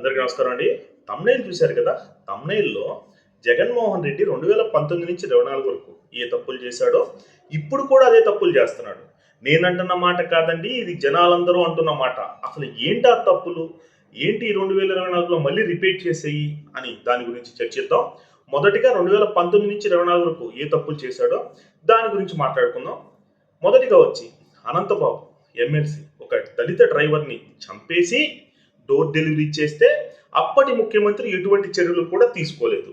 అందరికీ నమస్కారం అండి. తమ్నైల్ చూశారు కదా? తమ్నైల్లో జగన్మోహన్ రెడ్డి రెండు వేల పంతొమ్మిది నుంచి ఇరవై నాలుగు వరకు ఏ తప్పులు చేశాడో ఇప్పుడు కూడా అదే తప్పులు చేస్తున్నాడు. నేనంటున్న మాట కాదండి ఇది జనాలందరూ అంటున్న మాట. అసలు ఏంటి ఆ తప్పులు? ఏంటి రెండు వేల ఇరవై నాలుగులో మళ్ళీ రిపీట్ చేసేయి అని దాని గురించి చర్చిద్దాం. మొదటిగా రెండు వేల పంతొమ్మిది నుంచి ఇరవై నాలుగు వరకు ఏ తప్పులు చేశాడో దాని గురించి మాట్లాడుకుందాం. మొదటిగా వచ్చి అనంతబాబు ఎమ్మెల్సీ ఒక దళిత డ్రైవర్ని చంపేసి డోర్ డెలివరీ చేస్తే అప్పటి ముఖ్యమంత్రి ఎటువంటి చర్యలు కూడా తీసుకోలేదు.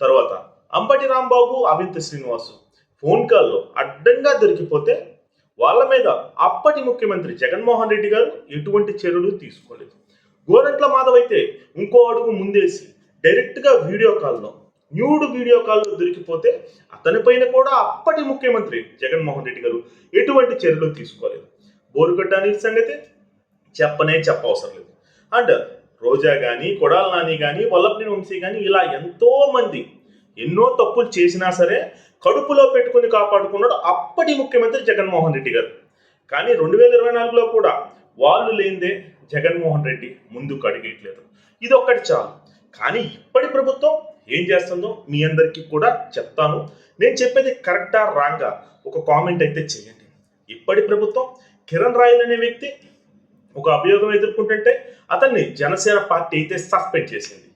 తర్వాత అంబటి రాంబాబు అవింత శ్రీనివాసు ఫోన్ కాల్లో అడ్డంగా దొరికిపోతే వాళ్ళ మీద అప్పటి ముఖ్యమంత్రి జగన్మోహన్ రెడ్డి గారు ఎటువంటి చర్యలు తీసుకోలేదు. గోరంట్ల మాధవ్ అయితే ఇంకో అడుగు ముందేసి డైరెక్ట్గా వీడియో కాల్లో న్యూడ్ వీడియో కాల్లో దొరికిపోతే అతనిపైన కూడా అప్పటి ముఖ్యమంత్రి జగన్మోహన్ రెడ్డి గారు ఎటువంటి చర్యలు తీసుకోలేదు. బోరుగడ్డ అనే సంగతి చెప్పనే చెప్పవసరం లేదు. అండ్ రోజా కానీ కొడాల నాని కానీ వల్లభని వంశీ కానీ ఇలా ఎంతో మంది ఎన్నో తప్పులు చేసినా సరే కడుపులో పెట్టుకుని కాపాడుకున్నాడు అప్పటి ముఖ్యమంత్రి జగన్మోహన్ రెడ్డి గారు. కానీ రెండు వేల ఇరవై నాలుగులో కూడా వాళ్ళు లేనిదే జగన్మోహన్ రెడ్డి ముందుకు అడిగేయట్లేదు. ఇది ఒక్కటి చాలు. కానీ ఇప్పటి ప్రభుత్వం ఏం చేస్తుందో మీ అందరికీ కూడా చెప్తాను. నేను చెప్పేది కరెక్టా రాంగా ఒక కామెంట్ అయితే చేయండి. ఇప్పటి ప్రభుత్వం కిరణ్ రాయల్ అనే వ్యక్తి ఒక అభియోగం ఎదుర్కొంటుంటే అతన్ని జనసేన పార్టీ అయితే సస్పెండ్ చేసింది.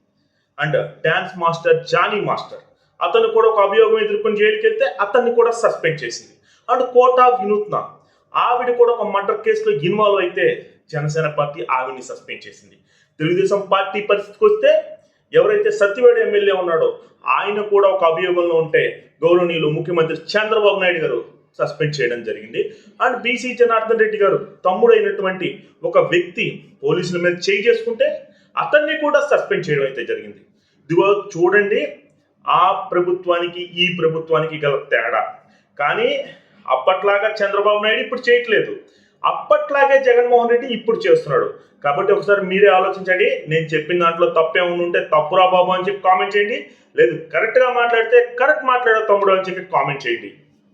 And dance master Jani master అతను కూడా ఒక అభియోగం ఎదుర్కొని జైలుకి వెళ్తే అతన్ని కూడా సస్పెండ్ చేసింది. అండ్ కోటా వినూత్న ఆవిడ కూడా ఒక మర్డర్ కేసులో ఇన్వాల్వ్ అయితే జనసేన పార్టీ ఆవిడని సస్పెండ్ చేసింది. తెలుగుదేశం పార్టీ పరిస్థితికి వస్తే ఎవరైతే సత్యవేడు ఎమ్మెల్యే ఉన్నాడో ఆయన కూడా ఒక అభియోగంలో ఉంటే గౌరవనీయులు ముఖ్యమంత్రి చంద్రబాబు నాయుడు గారు సస్పెండ్ చేయడం జరిగింది. అండ్ బీసీ జనార్దన్ రెడ్డి గారు తమ్ముడైనటువంటి ఒక వ్యక్తి పోలీసుల మీద చేయి చేసుకుంటే అతన్ని కూడా సస్పెండ్ చేయడం అయితే జరిగింది. ఇదిగో చూడండి ఆ ప్రభుత్వానికి ఈ ప్రభుత్వానికి గల తేడా. కానీ అప్పట్లాగా చంద్రబాబు నాయుడు ఇప్పుడు చేయట్లేదు. అప్పట్లాగే జగన్మోహన్ రెడ్డి ఇప్పుడు చేస్తున్నాడు. కాబట్టి ఒకసారి మీరే ఆలోచించండి నేను చెప్పిన దాంట్లో తప్పేమైనా ఉంటే తప్పురా బాబు అని చెప్పి కామెంట్ చేయండి. లేదు కరెక్ట్గా మాట్లాడితే కరెక్ట్ మాట్లాడే తమ్ముడు అని చెప్పి కామెంట్ చేయండి.